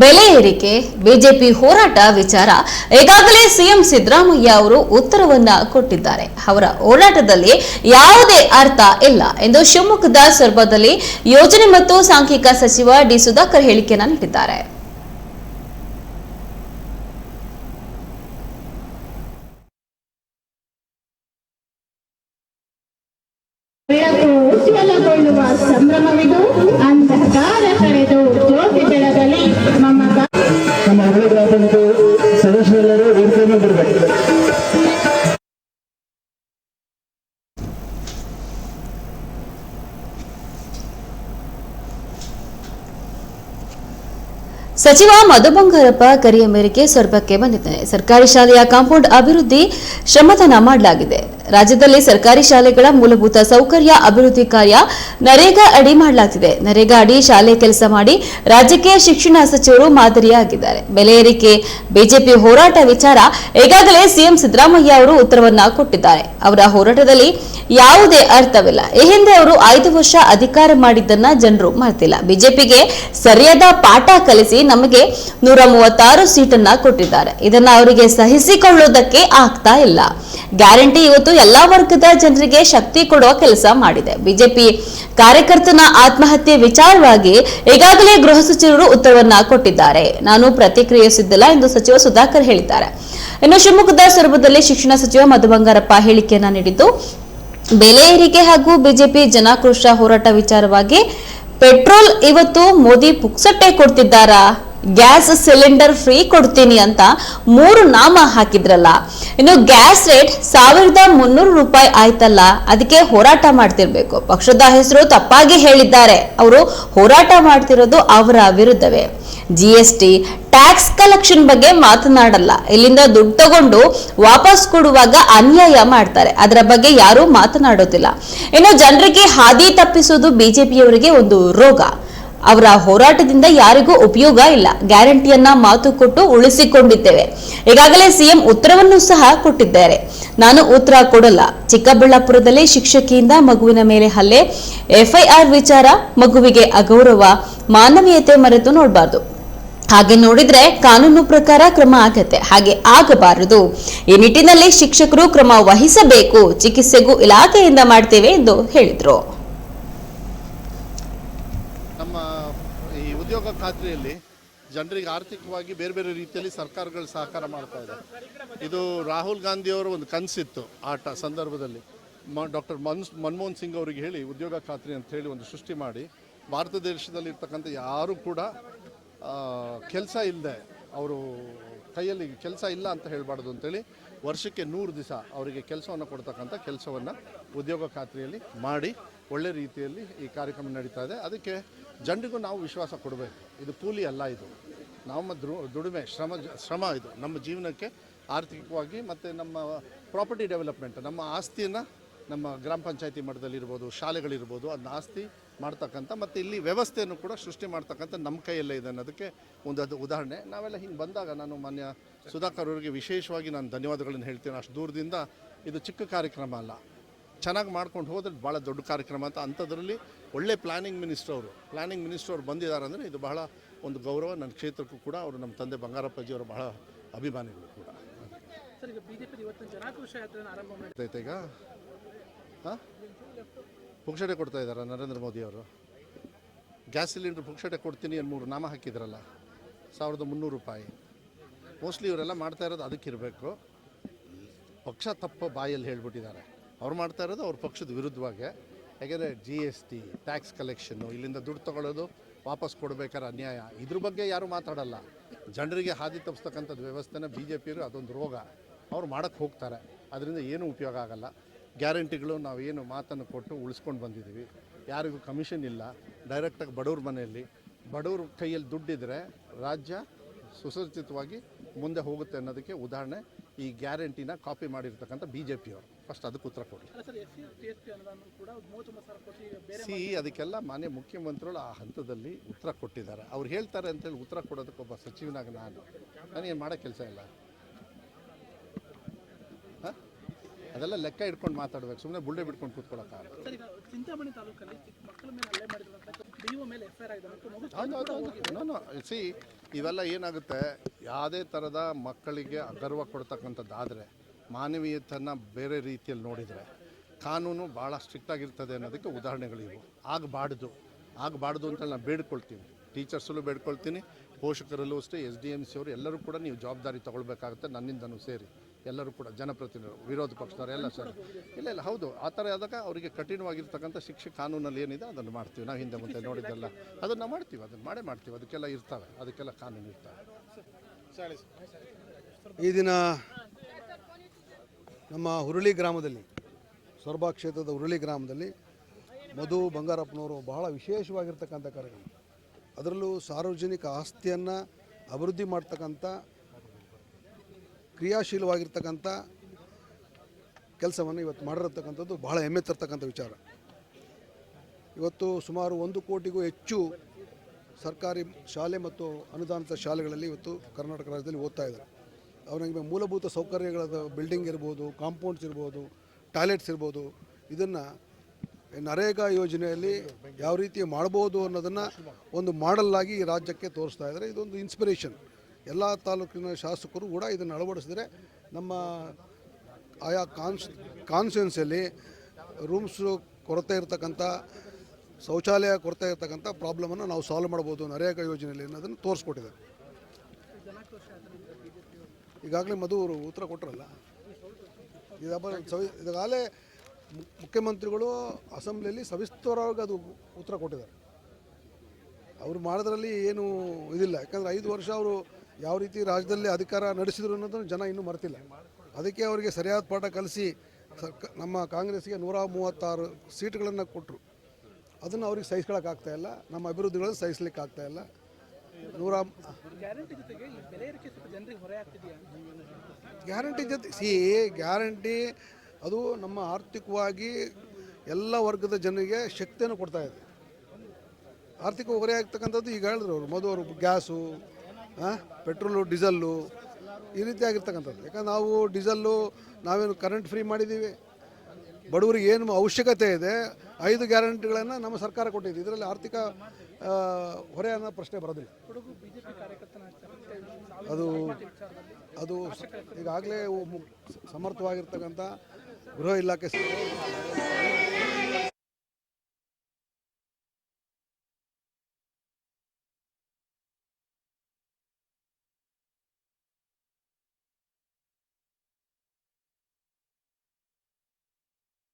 ಬೆಲೆ ಏರಿಕೆ, ಬಿಜೆಪಿ ಹೋರಾಟ ವಿಚಾರ, ಈಗಾಗಲೇ ಸಿಎಂ ಸಿದ್ದರಾಮಯ್ಯ ಅವರು ಉತ್ತರವನ್ನ ಕೊಟ್ಟಿದ್ದಾರೆ. ಅವರ ಹೋರಾಟದಲ್ಲಿ ಯಾವುದೇ ಅರ್ಥ ಇಲ್ಲ ಎಂದು ಶಿವಮೊಗ್ಗದ ಸರ್ಬದಲ್ಲಿ ಯೋಜನೆ ಮತ್ತು ಸಾಂಖ್ಯಿಕ ಸಚಿವ ಡಿ ಸುಧಾಕರ್ ಹೇಳಿಕೆಯನ್ನ ನೀಡಿದ್ದಾರೆ. ಸಂಭ್ರಮವಿದು, ಅಂಧಕಾರ ಕಳೆದು ಸಚಿವ ಮಧು ಬಂಗಾರಪ್ಪ ಕರೆಯ ಮೇರೆಗೆ ಸೊರಬಕ್ಕೆ ಬಂದಿದ್ದಾನೆ ಸರ್ಕಾರಿ ಶಾಲೆಯ ಕಾಂಪೌಂಡ್ ಅಭಿವೃದ್ಧಿ ಶ್ರಮದಾನ ಮಾಡಲಾಗಿದೆ. ರಾಜ್ಯದಲ್ಲಿ ಸರ್ಕಾರಿ ಶಾಲೆಗಳ ಮೂಲಭೂತ ಸೌಕರ್ಯ ಅಭಿವೃದ್ಧಿ ಕಾರ್ಯ ನರೇಗಾ ಅಡಿ ಮಾಡಲಾಗ್ತಿದೆ. ನರೇಗಾ ಅಡಿ ಶಾಲೆ ಕೆಲಸ ಮಾಡಿ ರಾಜ್ಯಕ್ಕೆ ಶಿಕ್ಷಣ ಸಚಿವರು ಮಾದರಿಯಾಗಿದ್ದಾರೆ. ಬೆಲೆ ಏರಿಕೆ, ಬಿಜೆಪಿ ಹೋರಾಟ ವಿಚಾರ ಈಗಾಗಲೇ ಸಿಎಂ ಸಿದ್ದರಾಮಯ್ಯ ಅವರು ಉತ್ತರವನ್ನ ಕೊಟ್ಟಿದ್ದಾರೆ. ಅವರ ಹೋರಾಟದಲ್ಲಿ ಯಾವುದೇ ಅರ್ಥವಿಲ್ಲ. ಈ ಹಿಂದೆ ಅವರು ಐದು ವರ್ಷ ಅಧಿಕಾರ ಮಾಡಿದ್ದನ್ನ ಜನರು ಮರೆತಿಲ್ಲ. ಬಿಜೆಪಿಗೆ ಸರಿಯಾದ ಪಾಠ ಕಲಿಸಿ ನಮಗೆ ನೂರ ಮೂವತ್ತಾರು ಸೀಟನ್ನ ಕೊಟ್ಟಿದ್ದಾರೆ. ಇದನ್ನ ಅವರಿಗೆ ಸಹಿಸಿಕೊಳ್ಳುವುದಕ್ಕೆ ಆಗ್ತಾ ಇಲ್ಲ. ಗ್ಯಾರಂಟಿ ಇವತ್ತು ಎಲ್ಲಾ ವರ್ಗದ ಜನರಿಗೆ ಶಕ್ತಿ ಕೊಡುವ ಕೆಲಸ ಮಾಡಿದೆ. ಬಿಜೆಪಿ ಕಾರ್ಯಕರ್ತನ ಆತ್ಮಹತ್ಯೆ ವಿಚಾರವಾಗಿ ಈಗಾಗಲೇ ಗೃಹ ಸಚಿವರು ಉತ್ತರವನ್ನ ಕೊಟ್ಟಿದ್ದಾರೆ. ನಾನು ಪ್ರತಿಕ್ರಿಯಿಸಿದ್ದಿಲ್ಲ ಎಂದು ಸಚಿವ ಸುಧಾಕರ್ ಹೇಳಿದ್ದಾರೆ. ಇನ್ನು ಶಿವಮೊಗ್ಗದ ಸ್ವರೂಪದಲ್ಲಿ ಶಿಕ್ಷಣ ಸಚಿವ ಮಧು ಬಂಗಾರಪ್ಪ ಹೇಳಿಕೆಯನ್ನ ನೀಡಿದ್ದು, ಬೆಲೆ ಏರಿಕೆ ಹಾಗೂ ಬಿಜೆಪಿ ಜನಾಕ್ರೋಶ ಹೋರಾಟ ವಿಚಾರವಾಗಿ ಪೆಟ್ರೋಲ್ ಇವತ್ತು ಮೋದಿ ಪುಕ್ಸಟ್ಟೆ ಕೊಡ್ತಿದ್ದಾರಾ? ಗ್ಯಾಸ್ ಸಿಲಿಂಡರ್ ಫ್ರೀ ಕೊಡ್ತೀನಿ ಅಂತ ಮೂರು ನಾಮ ಹಾಕಿದ್ರಲ್ಲ. ಇನ್ನು ಗ್ಯಾಸ್ ರೇಟ್ ಸಾವಿರದ ಮುನ್ನೂರು ರೂಪಾಯಿ ಆಯ್ತಲ್ಲ, ಅದಕ್ಕೆ ಹೋರಾಟ ಮಾಡ್ತಿರ್ಬೇಕು. ಪಕ್ಷದ ಹೆಸರು ತಪ್ಪಾಗಿ ಹೇಳಿದ್ದಾರೆ. ಅವರು ಹೋರಾಟ ಮಾಡ್ತಿರೋದು ಅವರ ವಿರುದ್ಧವೇ. G S T tax collection ಬಗ್ಗೆ ಮಾತನಾಡಲ್ಲ. ಇಲ್ಲಿಂದ ದುಡ್ಡು ತಗೊಂಡು ವಾಪಸ್ ಕೊಡುವಾಗ ಅನ್ಯಾಯ ಮಾಡ್ತಾರೆ. ಅದರ ಬಗ್ಗೆ ಯಾರೂ ಮಾತನಾಡೋದಿಲ್ಲ. ಇನ್ನು ಜನರಿಗೆ ಹಾದಿ ತಪ್ಪಿಸುವುದು ಬಿಜೆಪಿಯವರಿಗೆ ಒಂದು ರೋಗ. ಅವರ ಹೋರಾಟದಿಂದ ಯಾರಿಗೂ ಉಪಯೋಗ ಇಲ್ಲ. ಗ್ಯಾರಂಟಿಯನ್ನ ಮಾತು ಕೊಟ್ಟು ಉಳಿಸಿಕೊಂಡಿದ್ದೇವೆ. ಈಗಾಗಲೇ ಸಿಎಂ ಉತ್ತರವನ್ನು ಸಹ ಕೊಟ್ಟಿದ್ದಾರೆ. ನಾನು ಉತ್ತರ ಕೊಡಲ್ಲ. ಚಿಕ್ಕಬಳ್ಳಾಪುರದಲ್ಲಿ ಶಿಕ್ಷಕಿಯಿಂದ ಮಗುವಿನ ಮೇಲೆ ಹಲ್ಲೆ. ಎಫ್ಐಆರ್ ವಿಚಾರ, ಮಗುವಿಗೆ ಅಗೌರವ, ಮಾನವೀಯತೆ ಮರೆತು ನೋಡಬಾರ್ದು. ಹಾಗೆ ನೋಡಿದ್ರೆ ಕಾನೂನು ಪ್ರಕಾರ ಕ್ರಮ ಆಗತ್ತೆ. ಹಾಗೆ ಆಗಬಾರದು. ಈ ನಿಟ್ಟಿನಲ್ಲಿ ಶಿಕ್ಷಕರು ಕ್ರಮ ವಹಿಸಬೇಕು. ಚಿಕಿತ್ಸೆಗೂ ಇಲಾಖೆಯಿಂದ ಮಾಡ್ತೇವೆ ಎಂದು ಹೇಳಿದ್ರು. ನಮ್ಮ ಈ ಉದ್ಯೋಗ ಖಾತ್ರಿಯಲ್ಲಿ ಜನರಿಗೆ ಆರ್ಥಿಕವಾಗಿ ಬೇರೆ ಬೇರೆ ರೀತಿಯಲ್ಲಿ ಸರ್ಕಾರಗಳು ಸಹಕಾರ ಮಾಡ್ತಾ ಇದೆ. ಇದು ರಾಹುಲ್ ಗಾಂಧಿಯವರ ಒಂದು ಕನಸಿತ್ತು ಆಟ ಸಂದರ್ಭದಲ್ಲಿ. ಮ ಡಾಕ್ಟರ್ ಮನ್ ಮನಮೋಹನ್ ಸಿಂಗ್ ಅವರಿಗೆ ಹೇಳಿ, ಉದ್ಯೋಗ ಖಾತ್ರಿ ಅಂತ ಹೇಳಿ ಒಂದು ಸೃಷ್ಟಿ ಮಾಡಿ. ಭಾರತ ದೇಶದಲ್ಲಿ ಇರ್ತಕ್ಕಂಥ ಯಾರೂ ಕೂಡ ಕೆಲಸ ಇಲ್ಲದೆ ಅವರು ಕೈಯಲ್ಲಿ ಕೆಲಸ ಇಲ್ಲ ಅಂತ ಹೇಳಬಾರ್ದು ಅಂತೇಳಿ ವರ್ಷಕ್ಕೆ ನೂರು ದಿವಸ ಅವರಿಗೆ ಕೆಲಸವನ್ನು ಕೊಡ್ತಕ್ಕಂಥ ಕೆಲಸವನ್ನು ಉದ್ಯೋಗ ಖಾತ್ರಿಯಲ್ಲಿ ಮಾಡಿ ಒಳ್ಳೆ ರೀತಿಯಲ್ಲಿ ಈ ಕಾರ್ಯಕ್ರಮ ನಡೀತಾ ಇದೆ. ಅದಕ್ಕೆ ಜನರಿಗೂ ನಾವು ವಿಶ್ವಾಸ ಕೊಡಬೇಕು. ಇದು ಕೂಲಿ ಅಲ್ಲ ಇದು. ನಮ್ಮ ದುಡಿಮೆ, ಶ್ರಮ ಶ್ರಮ ಇದು. ನಮ್ಮ ಜೀವನಕ್ಕೆ ಆರ್ಥಿಕವಾಗಿ ಮತ್ತು ನಮ್ಮ ಪ್ರಾಪರ್ಟಿ ಡೆವಲಪ್ಮೆಂಟ್, ನಮ್ಮ ಆಸ್ತಿಯನ್ನು ನಮ್ಮ ಗ್ರಾಮ ಪಂಚಾಯತಿ ಮಟ್ಟದಲ್ಲಿರ್ಬೋದು, ಶಾಲೆಗಳಿರ್ಬೋದು ಅದನ್ನ ಆಸ್ತಿ ಮಾಡ್ತಕ್ಕಂಥ ಮತ್ತು ಇಲ್ಲಿ ವ್ಯವಸ್ಥೆಯನ್ನು ಕೂಡ ಸೃಷ್ಟಿ ಮಾಡ್ತಕ್ಕಂಥ ನಮ್ಮ ಕೈಯಲ್ಲೇ ಇದೆ ಅನ್ನೋದಕ್ಕೆ ಒಂದು ಅದು ಉದಾಹರಣೆ. ನಾವೆಲ್ಲ ಹಿಂಗೆ ಬಂದಾಗ ನಾನು ಮಾನ್ಯ ಸುಧಾಕರ್ ಅವರಿಗೆ ವಿಶೇಷವಾಗಿ ನಾನು ಧನ್ಯವಾದಗಳನ್ನು ಹೇಳ್ತೀನಿ. ಅಷ್ಟು ದೂರದಿಂದ ಇದು ಚಿಕ್ಕ ಕಾರ್ಯಕ್ರಮ ಅಲ್ಲ. ಚೆನ್ನಾಗಿ ಮಾಡ್ಕೊಂಡು ಹೋದ್ರೆ ಭಾಳ ದೊಡ್ಡ ಕಾರ್ಯಕ್ರಮ ಅಂತ ಅಂಥದ್ರಲ್ಲಿ ಒಳ್ಳೆ ಪ್ಲಾನಿಂಗ್ ಮಿನಿಸ್ಟರ್ ಅವರು. ಪ್ಲಾನಿಂಗ್ ಮಿನಿಸ್ಟರ್ ಅವರು ಬಂದಿದ್ದಾರೆ ಅಂದರೆ ಇದು ಬಹಳ ಒಂದು ಗೌರವ. ನನ್ನ ಕ್ಷೇತ್ರಕ್ಕೂ ಕೂಡ ಅವರು ನಮ್ಮ ತಂದೆ ಬಂಗಾರಪ್ಪಾಜಿಯವರು ಬಹಳ ಅಭಿಮಾನಿಗಳು ಕೂಡ. ಈಗ ಹಾಂ? ಪುಕ್ಷಟೆ ಕೊಡ್ತಾ ಇದ್ದಾರೆ ನರೇಂದ್ರ ಮೋದಿ ಅವರು? ಗ್ಯಾಸ್ ಸಿಲಿಂಡ್ರ್ ಪುಕ್ಷಟೆ ಕೊಡ್ತೀನಿ ಅಂತ ಮೂರು ನಾಮ ಹಾಕಿದ್ರಲ್ಲ ಸಾವಿರದ ಮುನ್ನೂರು ರೂಪಾಯಿ. ಮೋಸ್ಟ್ಲಿ ಇವರೆಲ್ಲ ಮಾಡ್ತಾ ಇರೋದು ಅದಕ್ಕಿರಬೇಕು. ಪಕ್ಷ ತಪ್ಪು ಬಾಯಲ್ಲಿ ಹೇಳ್ಬಿಟ್ಟಿದ್ದಾರೆ. ಅವ್ರು ಮಾಡ್ತಾ ಇರೋದು ಅವ್ರ ಪಕ್ಷದ ವಿರುದ್ಧವಾಗಿ. ಯಾಕೆಂದರೆ ಜಿ ಎಸ್ ಟಿ ಟ್ಯಾಕ್ಸ್ ಕಲೆಕ್ಷನ್ನು ಇಲ್ಲಿಂದ ದುಡ್ಡು ತಗೊಳ್ಳೋದು ವಾಪಸ್ ಕೊಡಬೇಕಾದ್ರೆ ಅನ್ಯಾಯ. ಇದ್ರ ಬಗ್ಗೆ ಯಾರೂ ಮಾತಾಡಲ್ಲ. ಜನರಿಗೆ ಹಾದಿ ತಪ್ಪಿಸ್ತಕ್ಕಂಥದ್ದು ವ್ಯವಸ್ಥೆನ ಬಿ ಜೆ ಪಿಯರು ಅದೊಂದು ರೋಗ. ಅವ್ರು ಮಾಡೋಕ್ಕೆ ಹೋಗ್ತಾರೆ. ಅದರಿಂದ ಏನೂ ಉಪಯೋಗ ಆಗಲ್ಲ. ಗ್ಯಾರಂಟಿಗಳು ನಾವು ಏನು ಮಾತನ್ನು ಕೊಟ್ಟು ಉಳಿಸ್ಕೊಂಡು ಬಂದಿದ್ದೀವಿ. ಯಾರಿಗೂ ಕಮಿಷನ್ ಇಲ್ಲ. ಡೈರೆಕ್ಟಾಗಿ ಬಡವ್ರ ಮನೆಯಲ್ಲಿ. ಬಡವ್ರ ಕೈಯಲ್ಲಿ ದುಡ್ಡಿದ್ರೆ ರಾಜ್ಯ ಸುಸಜ್ಜಿತವಾಗಿ ಮುಂದೆ ಹೋಗುತ್ತೆ ಅನ್ನೋದಕ್ಕೆ ಉದಾಹರಣೆ ಈ ಗ್ಯಾರಂಟಿನ ಕಾಪಿ ಮಾಡಿರ್ತಕ್ಕಂಥ ಬಿ ಜೆ ಪಿಯವರು ಫಸ್ಟ್ ಅದಕ್ಕೆ ಉತ್ತರ ಕೊಡಿ ಸರ್ ಎಸ್ ಸಿ ಅದಕ್ಕೆಲ್ಲ ಮಾನ್ಯ ಮುಖ್ಯಮಂತ್ರಿಗಳು ಆ ಹಂತದಲ್ಲಿ ಉತ್ತರ ಕೊಟ್ಟಿದ್ದಾರೆ. ಅವ್ರು ಹೇಳ್ತಾರೆ ಅಂತೇಳಿ ಉತ್ತರ ಕೊಡೋದಕ್ಕೆ ಒಬ್ಬ ಸಚಿವನಾಗ ನಾನು. ನನಗೇನು ಮಾಡೋ ಕೆಲಸ ಇಲ್ಲ ಹಾಂ ಅದೆಲ್ಲ ಲೆಕ್ಕ ಇಟ್ಕೊಂಡು ಮಾತಾಡ್ಬೇಕು. ಸುಮ್ಮನೆ ಬುಳ್ಳೆ ಬಿಟ್ಕೊಂಡು ಕೂತ್ಕೊಳ್ಳೋಕ್ಕಾಗಲ್ಲ ಸಿ ಇವೆಲ್ಲ ಏನಾಗುತ್ತೆ? ಯಾವುದೇ ಥರದ ಮಕ್ಕಳಿಗೆ ಅಗರ್ವ ಕೊಡ್ತಕ್ಕಂಥದ್ದಾದರೆ ಮಾನವೀಯತೆಯನ್ನು ಬೇರೆ ರೀತಿಯಲ್ಲಿ ನೋಡಿದರೆ ಕಾನೂನು ಭಾಳ ಸ್ಟ್ರಿಕ್ಟ್ ಆಗಿರ್ತದೆ ಅನ್ನೋದಕ್ಕೆ ಉದಾಹರಣೆಗಳಿವು ಆಗಬಾರ್ದು ಆಗಬಾರ್ದು ಅಂತ ನಾನು ಬೇಡ್ಕೊಳ್ತೀನಿ. ಟೀಚರ್ಸಲ್ಲೂ ಬೇಡ್ಕೊಳ್ತೀನಿ ಪೋಷಕರಲ್ಲೂ ಅಷ್ಟೇ ಎಸ್ ಡಿ ಎಂ ಸಿ ಅವರು ಎಲ್ಲರೂ ಕೂಡ ನೀವು ಜವಾಬ್ದಾರಿ ತಗೊಳ್ಬೇಕಾಗುತ್ತೆ ನನ್ನಿಂದನೂ ಸೇರಿ. ಎಲ್ಲರೂ ಕೂಡ ಜನಪ್ರತಿನಿಧಿಗಳು, ವಿರೋಧ ಪಕ್ಷದವರು ಎಲ್ಲ ಸರ್. ಇಲ್ಲ ಇಲ್ಲ, ಹೌದು. ಆ ಥರ ಆದಾಗ ಅವರಿಗೆ ಕಠಿಣವಾಗಿರ್ತಕ್ಕಂಥ ಶಿಕ್ಷೆ ಕಾನೂನಲ್ಲಿ ಏನಿದೆ ಅದನ್ನು ಮಾಡ್ತೀವಿ. ನಾವು ಹಿಂದೆ ಮುಂದೆ ನೋಡಿದ್ದೆಲ್ಲ. ಅದನ್ನು ಮಾಡ್ತೀವಿ, ಅದನ್ನು ಮಾಡೇ ಮಾಡ್ತೀವಿ. ಅದಕ್ಕೆಲ್ಲ ಇರ್ತವೆ. ಅದಕ್ಕೆಲ್ಲ ಕಾನೂನು ಇರ್ತವೆ. ಈ ದಿನ ನಮ್ಮ ಹುರುಳಿ ಗ್ರಾಮದಲ್ಲಿ, ಸೊರಬ ಕ್ಷೇತ್ರದ ಹುರುಳಿ ಗ್ರಾಮದಲ್ಲಿ ಮಧು ಬಂಗಾರಪ್ಪನವರು ಬಹಳ ವಿಶೇಷವಾಗಿರ್ತಕ್ಕಂಥ ಕಾರ್ಯಕ್ರಮ. ಅದರಲ್ಲೂ ಸಾರ್ವಜನಿಕ ಆಸ್ತಿಯನ್ನು ಅಭಿವೃದ್ಧಿ ಮಾಡ್ತಕ್ಕಂಥ ಕ್ರಿಯಾಶೀಲವಾಗಿರ್ತಕ್ಕಂಥ ಕೆಲಸವನ್ನು ಇವತ್ತು ಮಾಡಿರತಕ್ಕಂಥದ್ದು ಬಹಳ ಹೆಮ್ಮೆ ತರ್ತಕ್ಕಂಥ ವಿಚಾರ. ಇವತ್ತು ಸುಮಾರು ಒಂದು ಕೋಟಿಗೂ ಹೆಚ್ಚು ಸರ್ಕಾರಿ ಶಾಲೆ ಮತ್ತು ಅನುದಾನಿತ ಶಾಲೆಗಳಲ್ಲಿ ಇವತ್ತು ಕರ್ನಾಟಕ ರಾಜ್ಯದಲ್ಲಿ ಓದ್ತಾ ಇದ್ದಾರೆ. ಅವನಿಗೆ ಮೂಲಭೂತ ಸೌಕರ್ಯಗಳ ಬಿಲ್ಡಿಂಗ್ ಇರ್ಬೋದು, ಕಾಂಪೌಂಡ್ಸ್ ಇರ್ಬೋದು, ಟಾಯ್ಲೆಟ್ಸ್ ಇರ್ಬೋದು, ಇದನ್ನು ನರೇಗಾ ಯೋಜನೆಯಲ್ಲಿ ಯಾವ ರೀತಿ ಮಾಡ್ಬೋದು ಅನ್ನೋದನ್ನು ಒಂದು ಮಾಡಲ್ಲಾಗಿ ಈ ರಾಜ್ಯಕ್ಕೆ ತೋರಿಸ್ತಾ ಇದ್ದಾರೆ. ಇದೊಂದು ಇನ್ಸ್ಪಿರೇಷನ್ ಎಲ್ಲ ತಾಲೂಕಿನ ಶಾಸಕರು ಕೂಡ ಇದನ್ನು ಅಳವಡಿಸಿದರೆ ನಮ್ಮ ಆಯಾ ಕಾನ್ಸ್ ಕಾನ್ಸ್ಟಿಟ್ಯೂನ್ಸಿಯಲ್ಲಿ ರೂಮ್ಸ್ ಕೊರತೆ ಇರತಕ್ಕಂಥ, ಶೌಚಾಲಯ ಕೊರತೆ ಇರತಕ್ಕಂಥ ಪ್ರಾಬ್ಲಮನ್ನು ನಾವು ಸಾಲ್ವ್ ಮಾಡ್ಬೋದು ನರೇಗಾ ಯೋಜನೆಯಲ್ಲಿ ಅನ್ನೋದನ್ನು ತೋರಿಸ್ಕೊಟ್ಟಿದ್ದಾರೆ. ಈಗಾಗಲೇ ಮಧು ಅವರು ಉತ್ತರ ಕೊಟ್ಟರಲ್ಲ ಈಗಾಗಲೇ ಮುಖ್ಯಮಂತ್ರಿಗಳು ಅಸೆಂಬ್ಲಿಯಲ್ಲಿ ಸವಿಸ್ತರವಾಗಿ ಅದು ಉತ್ತರ ಕೊಟ್ಟಿದ್ದಾರೆ. ಅವರು ಮಾಡೋದ್ರಲ್ಲಿ ಏನು ಇದಿಲ್ಲ. ಯಾಕಂದರೆ ಐದು ವರ್ಷ ಅವರು ಯಾವ ರೀತಿ ರಾಜ್ಯದಲ್ಲಿ ಅಧಿಕಾರ ನಡೆಸಿದ್ರು ಅನ್ನೋದನ್ನು ಜನ ಇನ್ನೂ ಮರೆತಿಲ್ಲ. ಅದಕ್ಕೆ ಅವರಿಗೆ ಸರಿಯಾದ ಪಾಠ ಕಲಿಸಿ ನಮ್ಮ ಕಾಂಗ್ರೆಸ್ಗೆ ನೂರ ಮೂವತ್ತಾರು ಸೀಟ್ಗಳನ್ನು ಕೊಟ್ಟರು ಅದನ್ನು ಅವ್ರಿಗೆ ಸಹಿಸ್ಕೊಳಕ್ಕಾಗ್ತಾ ಇಲ್ಲ. ನಮ್ಮ ಅಭಿವೃದ್ಧಿಗಳನ್ನು ಸಹಿಸ್ಲಿಕ್ಕೆ ಆಗ್ತಾ ಇಲ್ಲ. ನೂರ ಗ್ಯಾರಂಟಿ ಜೊತೆ ಸಿ ಗ್ಯಾರಂಟಿ ಅದು ನಮ್ಮ ಆರ್ಥಿಕವಾಗಿ ಎಲ್ಲ ವರ್ಗದ ಜನರಿಗೆ ಶಕ್ತಿಯನ್ನು ಕೊಡ್ತಾ ಇದೆ. ಆರ್ಥಿಕ ಹೊರೆ ಆಗ್ತಕ್ಕಂಥದ್ದು ಈಗ ಹೇಳಿದ್ರು ಅವರು. ಮದುವರು ಗ್ಯಾಸು ಪೆಟ್ರೋಲು, ಡೀಸಲ್ಲು ಈ ರೀತಿ ಆಗಿರ್ತಕ್ಕಂಥದ್ದು. ಯಾಕಂದ್ರೆ ನಾವು ಡೀಸಲ್ಲು ನಾವೇನು ಕರೆಂಟ್ ಫ್ರೀ ಮಾಡಿದ್ದೀವಿ. ಬಡವರಿಗೆ ಏನು ಅವಶ್ಯಕತೆ ಇದೆ, ಐದು ಗ್ಯಾರಂಟಿಗಳನ್ನು ನಮ್ಮ ಸರ್ಕಾರ ಕೊಟ್ಟಿದೆ. ಇದರಲ್ಲಿ ಆರ್ಥಿಕ ಹೊರೆ ಅನ್ನೋ ಪ್ರಶ್ನೆ ಬರೋದಿಲ್ಲ. ಅದು ಅದು ಈಗಾಗಲೇ ಸಮರ್ಥವಾಗಿರ್ತಕ್ಕಂಥ ಗೃಹ ಇಲಾಖೆ